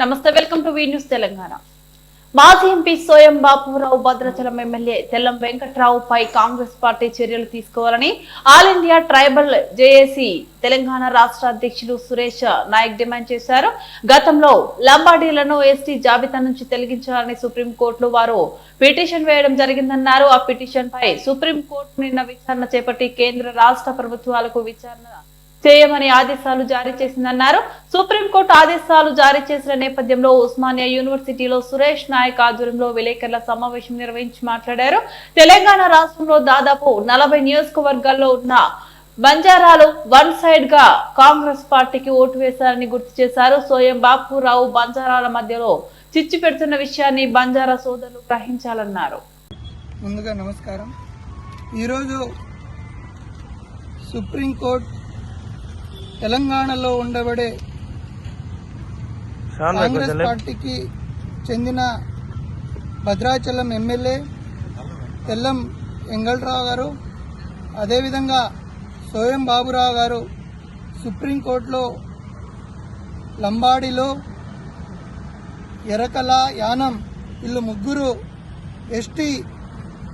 నమస్తే welcome to V news Telangana. మాజీ MP Soyam Bapurao Bhadrachalam MLA Tellam Venkatrao పై కాంగ్రెస్ పార్టీ చర్యలు తీసుకోవాలని all India tribal JAC Telangana రాష్ట్ర అధ్యక్షులు సురేష్ నాయక్ డిమాండ్ చేశారు. గతంలో లంబాడీలను ఎస్టీ జాబితా నుంచి తొలగించాలని సుప్రీంకోర్టులో వారు పిటిషన్ వేయడం జరిగిందన్నారు. ఆ పిటిషన్ పై సుప్రీంకోర్టు నిన్న విచారణ చేపట్టి కేంద్ర రాష్ట్ర ప్రభుత్వాలకు విచారణ చేయమని ఆదేశాలు జారీ చేసిందన్నారు. సుప్రీంకోర్టు ఆదేశాలు జారీ చేసిన నేపథ్యంలో ఉస్మానియా యూనివర్సిటీలో సురేష్ నాయక్ ఆధ్వర్యంలో విలేకరుల సమావేశం నిర్వహించి మాట్లాడారు. తెలంగాణ రాష్ట్రంలో దాదాపు నలభై నియోజకవర్గాల్లో ఉన్న బంజారాలు వన్ సైడ్గా కాంగ్రెస్ పార్టీకి ఓటు వేశారని గుర్తు చేశారు. సోయం బాపురావు బంజారాల మధ్యలో చిచ్చు పెడుతున్న విషయాన్ని బంజారా సోదరులు గ్రహించాలన్నారు. ముందుగా నమస్కారం. ఈరోజు సుప్రీంకోర్టు తెలంగాణలో ఉండబడే కాంగ్రెస్ పార్టీకి చెందిన భద్రాచలం ఎమ్మెల్యే తెల్లం వెంగళరావు గారు అదేవిధంగా సోయం బాబురావు గారు సుప్రీంకోర్టులో లంబాడిలో ఎరకల యానం వీళ్ళు ముగ్గురు ఎస్టీ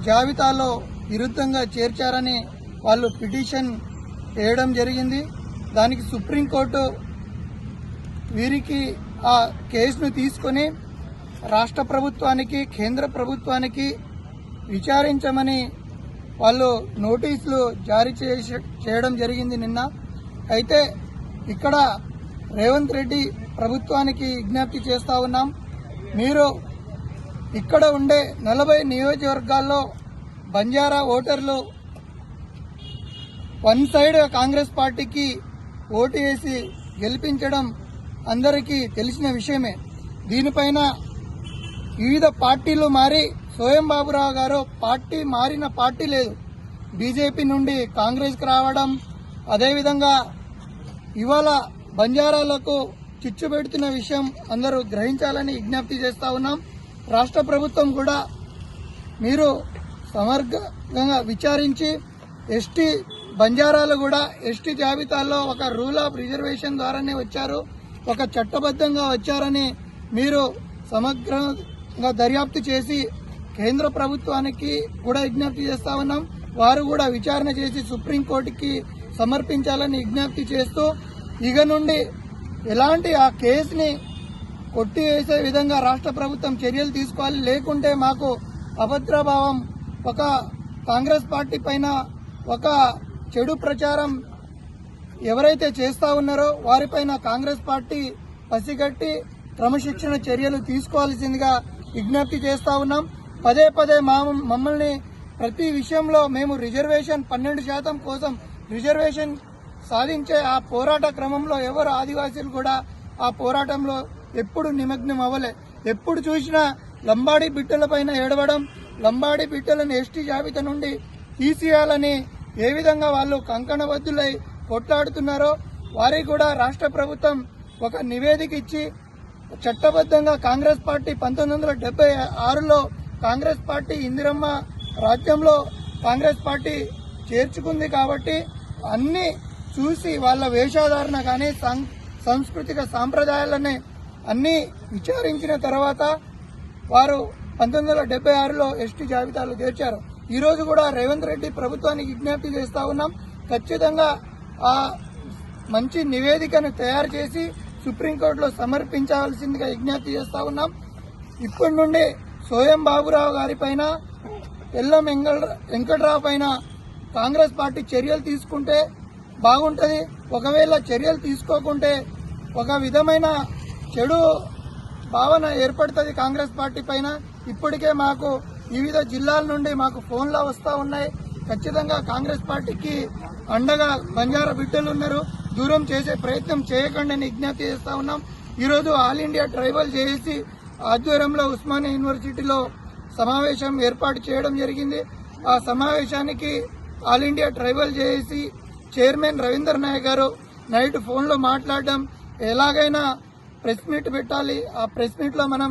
జాబితాలో విరుద్ధంగా చేర్చారని వాళ్ళు పిటిషన్ వేయడం జరిగింది. దానికి సుప్రీంకోర్టు వీరికి ఆ కేసును తీసుకొని రాష్ట్ర ప్రభుత్వానికి కేంద్ర ప్రభుత్వానికి విచారించమని వాళ్ళు నోటీసులు జారీ చేసి చేయడం జరిగింది నిన్న. అయితే ఇక్కడ రేవంత్ రెడ్డి ప్రభుత్వానికి విజ్ఞప్తి చేస్తా ఉన్నాం. మీరు ఇక్కడ ఉండే నలభై నియోజకవర్గాల్లో బంజారా ఓటర్లు వన్ సైడ్ కాంగ్రెస్ పార్టీకి ఓటు వేసి గెలిపించడం అందరికీ తెలిసిన విషయమే. దీనిపైన వివిధ పార్టీలు మారి సోయం బాబురావు గారు పార్టీ మారిన పార్టీ లేదు. బీజేపీ నుండి కాంగ్రెస్కి రావడం అదేవిధంగా ఇవాళ బంజారాలకు చిచ్చు పెడుతున్న విషయం అందరూ గ్రహించాలని విజ్ఞప్తి చేస్తా ఉన్నాం. రాష్ట్ర ప్రభుత్వం కూడా మీరు సమగ్రంగా విచారించి ఎస్టీ బంజారాలు కూడా ఎస్టీ జాబితాలో ఒక రూల్ ఆఫ్ రిజర్వేషన్ ద్వారానే వచ్చారు. ఒక చట్టబద్ధంగా వచ్చారని మీరు సమగ్రంగా దర్యాప్తు చేసి కేంద్ర ప్రభుత్వానికి కూడా విజ్ఞప్తి చేస్తా ఉన్నాం. వారు కూడా విచారణ చేసి సుప్రీంకోర్టుకి సమర్పించాలని విజ్ఞప్తి చేస్తూ ఇక నుండి ఎలాంటి ఆ కేసుని కొట్టివేసే విధంగా రాష్ట్ర ప్రభుత్వం చర్యలు తీసుకోవాలి. లేకుంటే మాకు అభద్రభావం ఒక కాంగ్రెస్ పార్టీ పైన ఒక చెడు ప్రచారం ఎవరైతే చేస్తా ఉన్నారో వారిపైన కాంగ్రెస్ పార్టీ పసిగట్టి క్రమశిక్షణ చర్యలు తీసుకోవాల్సిందిగా విజ్ఞప్తి చేస్తా ఉన్నాం. పదే పదే మా మమ్మల్ని ప్రతి విషయంలో మేము రిజర్వేషన్ పన్నెండు శాతం కోసం రిజర్వేషన్ సాధించే ఆ పోరాట క్రమంలో ఎవరు ఆదివాసీలు కూడా ఆ పోరాటంలో ఎప్పుడు నిమగ్నం అవ్వలే. ఎప్పుడు చూసినా లంబాడి బిడ్డలపైన ఏడవడం లంబాడీ బిడ్డలను ఎస్టీ జాబితా నుండి తీసేయాలని ఏ విధంగా వాళ్ళు కంకణబద్ధులై కొట్లాడుతున్నారో వారికి కూడా రాష్ట్ర ప్రభుత్వం ఒక నివేదిక ఇచ్చి చట్టబద్ధంగా కాంగ్రెస్ పార్టీ పంతొమ్మిది వందల డెబ్బై ఆరులో కాంగ్రెస్ పార్టీ ఇందిరమ్మ రాజ్యంలో కాంగ్రెస్ పార్టీ చేర్చుకుంది కాబట్టి అన్ని చూసి వాళ్ళ వేషధారణ కానీ సం- సాంస్కృతిక సాంప్రదాయాలని అన్నీ విచారించిన తర్వాత వారు పంతొమ్మిది వందల డెబ్బై ఆరులో ఎస్టీ జాబితాలో చేర్చారు. ఈరోజు కూడా రేవంత్ రెడ్డి ప్రభుత్వానికి విజ్ఞప్తి చేస్తా ఉన్నాం. ఖచ్చితంగా ఆ మంచి నివేదికను తయారు చేసి సుప్రీంకోర్టులో సమర్పించవలసిందిగా విజ్ఞప్తి చేస్తా ఉన్నాం. ఇప్పటి నుండి సోయం బాబురావు గారి పైన ఎల్లం వెంగళ వెంకట్రావు పైన కాంగ్రెస్ పార్టీ చర్యలు తీసుకుంటే బాగుంటుంది. ఒకవేళ చర్యలు తీసుకోకుంటే ఒక విధమైన చెడు భావన ఏర్పడుతుంది కాంగ్రెస్ పార్టీ పైన. ఇప్పటికే మాకు వివిధ జిల్లాల నుండి మాకు ఫోన్లు వస్తూ ఉన్నాయి. ఖచ్చితంగా కాంగ్రెస్ పార్టీకి అండగా బంజారా బిడ్డలు ఉన్నారు. దూరం చేసే ప్రయత్నం చేయకండి అని విజ్ఞప్తి చేస్తా ఉన్నాం. ఈరోజు ఆల్ ఇండియా ట్రైబల్ చేసి ఆధ్వర్యంలో ఉస్మానియా యూనివర్సిటీలో సమావేశం ఏర్పాటు చేయడం జరిగింది. ఆ సమావేశానికి all India tribal JAC chairman Ravinder Naik garu night ఫోన్లో మాట్లాడడం ఎలాగైనా ప్రెస్ మీట్ పెట్టాలి. ఆ ప్రెస్ మీట్లో మనం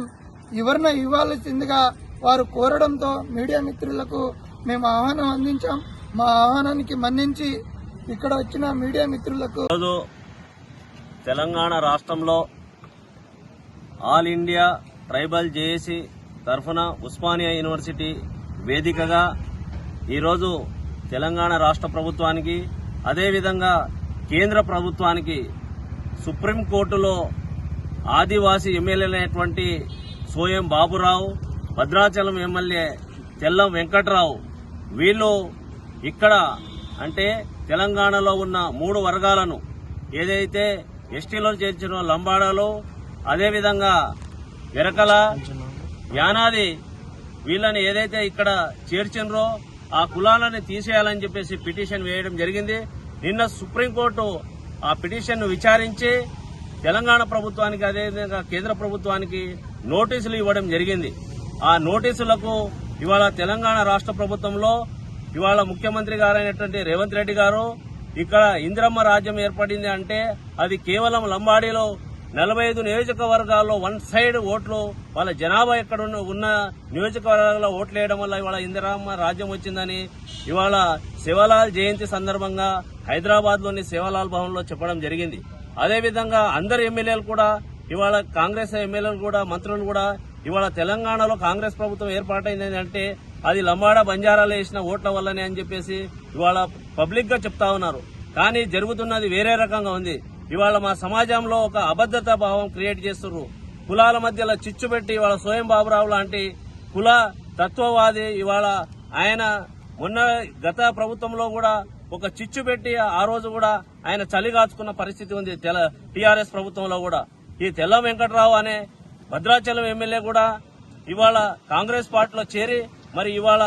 వివరణ ఇవ్వాల్సిందిగా వారు కోరడంతో మీడియా మిత్రులకు మేము ఆహ్వానం అందించాం. మా ఆహ్వానానికి మన్నించి ఇక్కడ వచ్చిన మీడియా మిత్రులకు తెలంగాణ రాష్ట్రంలో ఆల్ ఇండియా ట్రైబల్ జేఏసీ తరఫున ఉస్మానియా యూనివర్సిటీ వేదికగా ఈరోజు తెలంగాణ రాష్ట్ర ప్రభుత్వానికి అదేవిధంగా కేంద్ర ప్రభుత్వానికి సుప్రీంకోర్టులో ఆదివాసీ ఎమ్మెల్యేలైనటువంటి సోయం బాబురావు భద్రాచలం ఎమ్మెల్యే తెల్లం వెంకట్రావు. వీళ్ళు ఇక్కడ అంటే తెలంగాణలో ఉన్న మూడు వర్గాలను ఏదైతే ఎస్టీలో చేర్చిన లంబాడాలో అదేవిధంగా ఎరకల యానాది వీళ్ళని ఏదైతే ఇక్కడ చేర్చినరో ఆ కులాలని తీసేయాలని చెప్పేసి పిటిషన్ వేయడం జరిగింది. నిన్న సుప్రీంకోర్టు ఆ పిటిషన్ను విచారించి తెలంగాణ ప్రభుత్వానికి అదేవిధంగా కేంద్ర ప్రభుత్వానికి నోటీసులు ఇవ్వడం జరిగింది. ఆ నోటీసులకు ఇవాళ తెలంగాణ రాష్ట్ర ప్రభుత్వంలో ఇవాళ ముఖ్యమంత్రి గారైనటువంటి రేవంత్ రెడ్డి గారు ఇక్కడ ఇందిరమ్మ రాజ్యం ఏర్పడింది అంటే అది కేవలం లంబాడీలో నలభై ఐదు నియోజకవర్గాల్లో వన్ సైడ్ ఓట్లు వాళ్ళ జనాభా ఎక్కడ ఉన్న నియోజకవర్గాల్లో ఓట్లు వేయడం వల్ల ఇవాళ ఇందిరమ్మ రాజ్యం వచ్చిందని ఇవాళ శివలాల్ జయంతి సందర్భంగా హైదరాబాద్లోని శివలాల్ భవన్లో చెప్పడం జరిగింది. అదేవిధంగా అందరు ఎమ్మెల్యేలు కూడా ఇవాళ కాంగ్రెస్ ఎమ్మెల్యేలు కూడా మంత్రులు కూడా ఇవాళ తెలంగాణలో కాంగ్రెస్ ప్రభుత్వం ఏర్పాటైంది అంటే అది లంబాడా బంజారాలో వేసిన ఓట్ల వల్లనే అని చెప్పేసి ఇవాళ పబ్లిక్గా చెప్తా ఉన్నారు. కానీ జరుగుతున్నది వేరే రకంగా ఉంది. ఇవాళ మా సమాజంలో ఒక అబద్ధత భావం క్రియేట్ చేస్తున్నారు కులాల మధ్యలో చిచ్చు పెట్టి ఇవాళ స్వయం బాబురావు లాంటి కుల తత్వవాది ఇవాళ ఆయన మొన్న గత ప్రభుత్వంలో కూడా ఒక చిచ్చు పెట్టి ఆ రోజు కూడా ఆయన చలిగాచుకున్న పరిస్థితి ఉంది తెల టీఆర్ఎస్ ప్రభుత్వంలో కూడా. ఈ తెల్ల వెంకట్రావు అనే భద్రాచలం ఎమ్మెల్యే కూడా ఇవాళ కాంగ్రెస్ పార్టీలో చేరి మరి ఇవాళ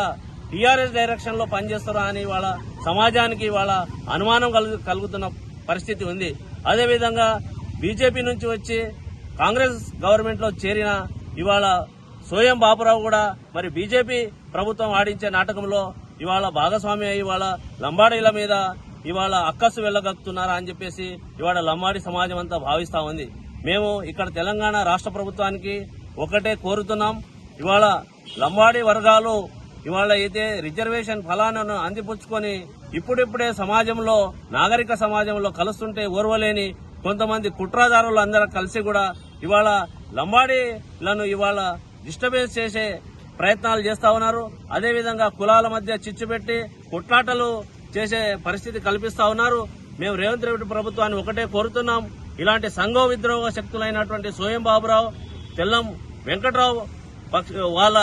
టీఆర్ఎస్ డైరెక్షన్లో పనిచేస్తారా అని ఇవాళ సమాజానికి ఇవాళ అనుమానం కలుగుతున్న పరిస్థితి ఉంది. అదేవిధంగా బీజేపీ నుంచి వచ్చి కాంగ్రెస్ గవర్నమెంట్లో చేరిన ఇవాళ సోయం బాపురావు కూడా మరి బీజేపీ ప్రభుత్వం ఆడించే నాటకంలో ఇవాళ భాగస్వామి ఇవాళ లంబాడీల మీద ఇవాళ అక్కసు వెళ్ళగక్కుతున్నారా అని చెప్పేసి ఇవాళ లంబాడి సమాజం అంతా భావిస్తా ఉంది. మేము ఇక్కడ తెలంగాణ రాష్ట్ర ప్రభుత్వానికి ఒకటే కోరుతున్నాం. ఇవాళ లంబాడి వర్గాలు ఇవాళ అయితే రిజర్వేషన్ ఫలాలను అందిపుచ్చుకొని ఇప్పుడిప్పుడే సమాజంలో నాగరిక సమాజంలో కలుస్తుంటే ఓర్వలేని కొంతమంది కుట్రాదారులు అందరూ కలిసి కూడా ఇవాళ లంబాడీలను ఇవాళ డిస్టర్బెన్స్ చేసే ప్రయత్నాలు చేస్తా ఉన్నారు. అదేవిధంగా కులాల మధ్య చిచ్చు పెట్టి కొట్లాటలు చేసే పరిస్థితి కల్పిస్తా ఉన్నారు. మేము రేవంత్ రెడ్డి ప్రభుత్వాన్ని ఒకటే కోరుతున్నాం. ఇలాంటి సంఘ విద్రోహ శక్తులైనటువంటి సోయం బాబురావు తెల్లం వెంకట్రావు పక్ష వాళ్ళ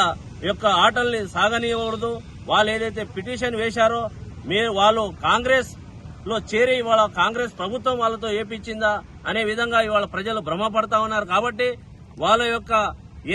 యొక్క ఆటల్ని సాగనీయకూడదు. వాళ్ళు ఏదైతే పిటిషన్ వేశారో మీరు వాళ్ళు కాంగ్రెస్లో చేరి ఇవాళ కాంగ్రెస్ ప్రభుత్వం వాళ్ళతో ఏపించిందా అనే విధంగా ఇవాళ ప్రజలు భ్రమపడతా ఉన్నారు. కాబట్టి వాళ్ళ యొక్క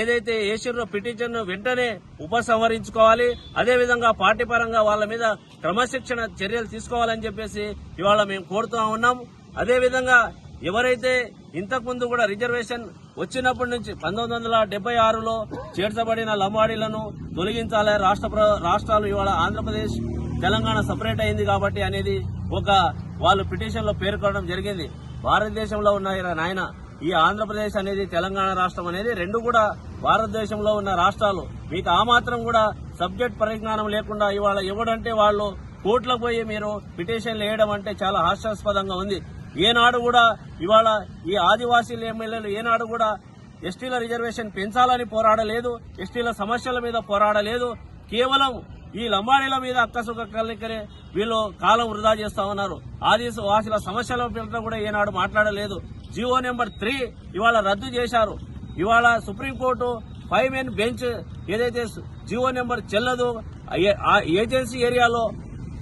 ఏదైతే ఏషియన్లో పిటిషన్ వెంటనే ఉపసంహరించుకోవాలి. అదేవిధంగా పార్టీ పరంగా వాళ్ళ మీద క్రమశిక్షణ చర్యలు తీసుకోవాలని చెప్పేసి ఇవాళ మేము కోరుతూ ఉన్నాం. అదేవిధంగా ఎవరైతే ఇంతకుముందు కూడా రిజర్వేషన్ వచ్చినప్పటి నుంచి పంతొమ్మిది వందల డెబ్బై ఆరులో చేర్చబడిన లంబాడీలను తొలగించాలి రాష్ట్ర ప్ర- రాష్ట్రాలు ఇవాళ ఆంధ్రప్రదేశ్ తెలంగాణ సపరేట్ అయింది కాబట్టి అనేది ఒక వాళ్ళు పిటిషన్లో పేర్కొనడం జరిగింది. భారతదేశంలో ఉన్న నాయన ఈ ఆంధ్రప్రదేశ్ అనేది తెలంగాణ రాష్ట్రం అనేది రెండు కూడా భారతదేశంలో ఉన్న రాష్ట్రాలు. మీకు ఆ మాత్రం కూడా సబ్జెక్ట్ పరిజ్ఞానం లేకుండా ఇవాళ ఎవడంటే వాళ్ళు కోర్టులకు పోయి మీరు పిటిషన్లు వేయడం అంటే చాలా హాస్యాస్పదంగా ఉంది. ఏనాడు కూడా ఇవాళ ఈ ఆదివాసీల ఎమ్మెల్యేలు ఏనాడు కూడా ఎస్టీల రిజర్వేషన్ పెంచాలని పోరాడలేదు ఎస్టీల సమస్యల మీద పోరాడలేదు. కేవలం ఈ లంబాడీల మీద అక్కసుక కలికరే వీళ్ళు కాలం వృధా చేస్తా ఉన్నారు. ఆదివాసీల సమస్యల మీద కూడా ఏనాడు మాట్లాడలేదు. జీవో నెంబర్ త్రీ ఇవాళ రద్దు చేశారు. ఇవాళ supreme court five men bench ఏదైతే జీవో నెంబర్ చెల్లదు ఏ- ఆ ఏజెన్సీ ఏరియాలో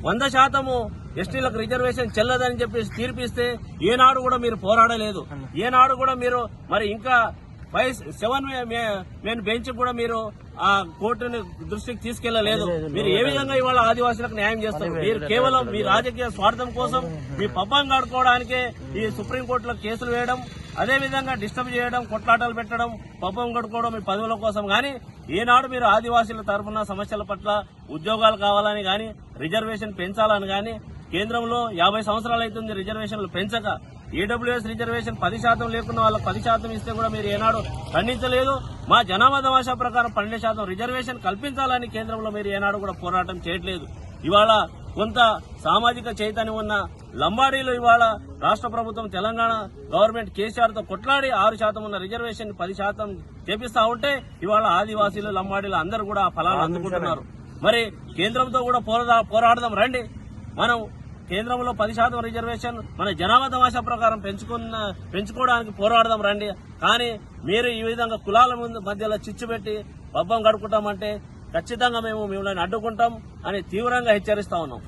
వంద శాతము ఎస్టీలకు రిజర్వేషన్ చెల్లదని చెప్పేసి తీర్పిస్తే ఏనాడు కూడా మీరు పోరాడలేదు. ఏనాడు కూడా మీరు మరి ఇంకా ఫైవ్ సెవెన్ మెయిన్ బెంచ్ కూడా మీరు ఆ కోర్టుని దృష్టికి తీసుకెళ్ళలేదు. మీరు ఏ విధంగా ఇవాళ ఆదివాసులకు న్యాయం చేస్తారు? మీరు కేవలం మీ రాజకీయ స్వార్థం కోసం మీ పబ్బం గడుకోవడానికే ఈ సుప్రీంకోర్టులో కేసులు వేయడం అదే విధంగా డిస్టర్బ్ చేయడం కొట్లాటలు పెట్టడం పబ్బం గడుకోవడం మీ పదవుల కోసం గాని ఏనాడు మీరు ఆదివాసీల తరఫున సమస్యల పట్ల ఉద్యోగాలు కావాలని గాని రిజర్వేషన్ పెంచాలని గాని కేంద్రంలో యాభై సంవత్సరాలు అవుతుంది రిజర్వేషన్లు పెంచక. ఈడబ్ల్యూఎస్ రిజర్వేషన్ పది శాతం లేకున్న వాళ్ళకి పది శాతం ఇస్తే కూడా మీరు ఏనాడు ఖండించలేదు. మా జనాభా భాష ప్రకారం పన్నెండు శాతం రిజర్వేషన్ కల్పించాలని కేంద్రంలో మీరు ఏనాడు కూడా పోరాటం చేయట్లేదు. ఇవాళ కొంత సామాజిక చైతన్యం ఉన్న లంబాడీలు ఇవాళ రాష్ట్ర ప్రభుత్వం తెలంగాణ గవర్నమెంట్ కేసీఆర్తో కొట్లాడి ఆరు శాతం ఉన్న రిజర్వేషన్ పది శాతం చేపిస్తా ఉంటే ఇవాళ ఆదివాసీలు లంబాడీలు అందరూ కూడా ఆ ఫలాలు అందుకుంటున్నారు. మరి కేంద్రంతో కూడా పోరాడా పోరాడదాం రండి. మనం కేంద్రంలో పది శాతం రిజర్వేషన్ మన జనాభా తమాషా ప్రకారం పెంచుకున్న పెంచుకోవడానికి పోరాడదాం రండి. కానీ మీరు ఈ విధంగా కులాల ముందు మధ్యలో చిచ్చు పెట్టి పబ్బం గడుపుకుంటామంటే ఖచ్చితంగా మేము మిమ్మల్ని అడ్డుకుంటాం అని తీవ్రంగా హెచ్చరిస్తా ఉన్నాం.